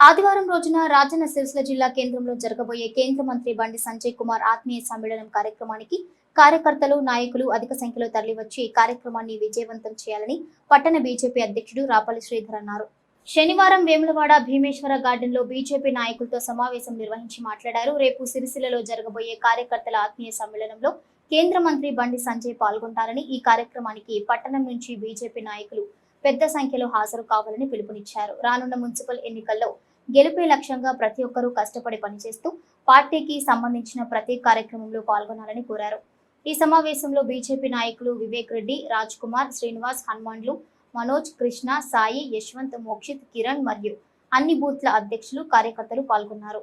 ఆదివారం రోజున రాజన్న సిరిసిల్ల జిల్లా కేంద్రంలో జరగబోయే కేంద్ర మంత్రి బండి సంజయ్ కుమార్ ఆత్మీయ సమ్మేళనం కార్యక్రమానికి కార్యకర్తలు నాయకులు అధిక సంఖ్యలో తరలివచ్చి ఈ కార్యక్రమాన్ని విజయవంతం చేయాలని పట్టణ బీజేపీ అధ్యక్షుడు రాపల్లి శ్రీధర్ అన్నారు. శనివారం వేములవాడ భీమేశ్వర గార్డెన్లో బీజేపీ నాయకులతో సమావేశం నిర్వహించి మాట్లాడారు. రేపు సిరిసిల్లలో జరగబోయే కార్యకర్తల ఆత్మీయ సమ్మేళనంలో కేంద్ర మంత్రి బండి సంజయ్ పాల్గొంటారని ఈ కార్యక్రమానికి పట్టణం నుంచి బీజేపీ నాయకులు పెద్ద సంఖ్యలో హాజరు కావాలని పిలుపునిచ్చారు. రానున్న మున్సిపల్ ఎన్నికల్లో గెలుపే లక్ష్యంగా ప్రతి ఒక్కరూ కష్టపడి పనిచేస్తూ పార్టీకి సంబంధించిన ప్రతి కార్యక్రమంలో పాల్గొనాలని కోరారు. ఈ సమావేశంలో బీజేపీ నాయకులు వివేక్ రెడ్డి రాజ్ కుమార్ శ్రీనివాస్ హనుమాన్లు మనోజ్ కృష్ణ సాయి యశ్వంత్ మోక్షిత్ కిరణ్ మరియు అన్ని బూత్ల అధ్యక్షులు కార్యకర్తలు పాల్గొన్నారు.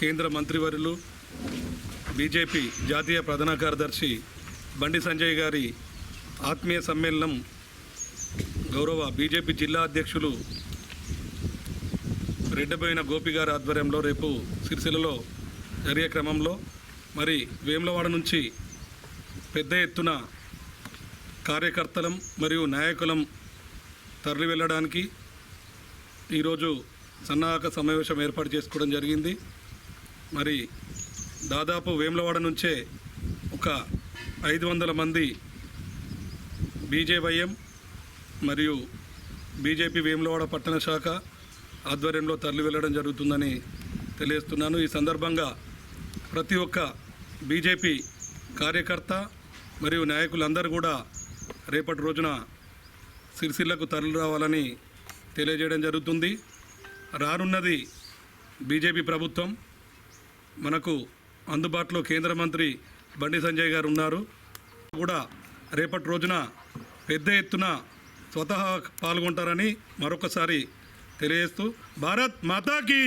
కేంద్ర మంత్రివర్యులు బీజేపీ జాతీయ ప్రధాన కార్యదర్శి బండి సంజయ్ గారి ఆత్మీయ సమ్మేళనం గౌరవ బీజేపీ జిల్లా అధ్యక్షులు రెడ్డబోయిన గోపి గారి ఆధ్వర్యంలో రేపు సిరిసిల్లలో జరిగే క్రమంలో మరి వేములవాడ నుంచి పెద్ద ఎత్తున కార్యకర్తలం మరియు నాయకులం తరలి వెళ్ళడానికి ఈరోజు సన్నాహక సమావేశం ఏర్పాటు చేసుకోవడం జరిగింది. మరి దాదాపు వేములవాడ నుంచే ఒక ఐదు వందల మంది బీజేవైఎం మరియు బీజేపీ వేములవాడ పట్టణ శాఖ ఆధ్వర్యంలో తరలి వెళ్ళడం జరుగుతుందని తెలియజేస్తున్నాను. ఈ సందర్భంగా ప్రతి ఒక్క బీజేపీ కార్యకర్త మరియు నాయకులందరూ కూడా రేపటి రోజున సిరిసిల్లకు తరలి రావాలని తెలియజేయడం జరుగుతుంది. రానున్నది బీజేపీ ప్రభుత్వం. మనకు అందుబాటులో కేంద్ర మంత్రి బండి సంజయ్ గారు ఉన్నారు. కూడా రేపటి రోజున పెద్ద ఎత్తున స్వతహా పాల్గొంటారని మరొకసారి తెలియజేస్తూ భారత్ మాతాకి!